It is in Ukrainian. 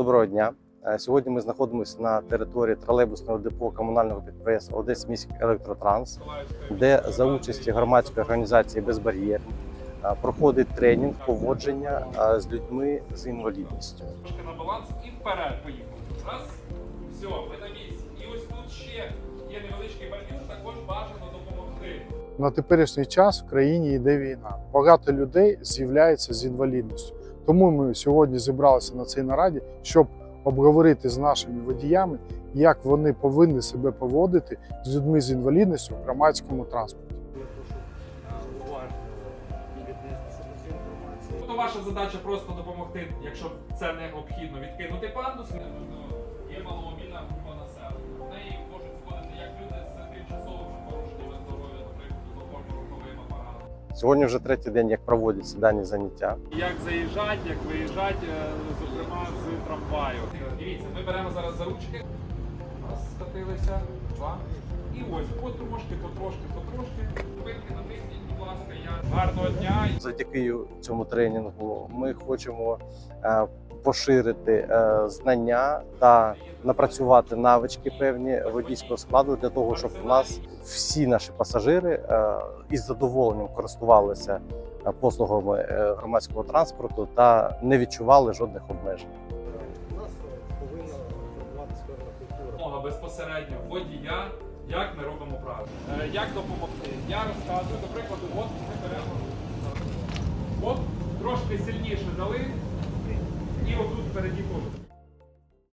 Доброго дня. Е, Сьогодні ми знаходимося на території тролейбусного депо комунального підприємства Одесь міський електротранс, де за участі громадської організації Безбар'єр е, проходить тренінг поводження е, з людьми з інвалідністю. трошки на баланс і вперед поїхали. Раз, все, ви на місці. І ось тут ще є невеличкий бар'єр, також бажано допомогти. На теперішній час в країні йде війна. Багато людей з'являється з інвалідністю. Тому ми сьогодні зібралися на цій нараді, щоб обговорити з нашими водіями, як вони повинні себе поводити з людьми з інвалідністю в громадському транспорті. Тобто ваша задача просто допомогти, якщо це необхідно, відкинути пандус. Сьогодні вже третій день, як проводяться дані заняття. Як заїжджати, як виїжджати, е, зокрема з трамваю. Дивіться, ми беремо зараз за ручки. Раз, скатилися, два. І ось потрошки, потрошки, потрошки. Гарного дня. Завдяки цьому тренінгу ми хочемо е, поширити е, знання та напрацювати навички певні водійського складу для того, щоб у нас всі наші пасажири е, із задоволенням користувалися послугами громадського транспорту та не відчували жодних обмежень. У нас повинна формуватися певна культура. Безпосередньо водія, як ми робимо правильно. Як допомогти? Я розказую, до прикладу, от ми беремо. От трошки сильніше дали, і отут переді теж.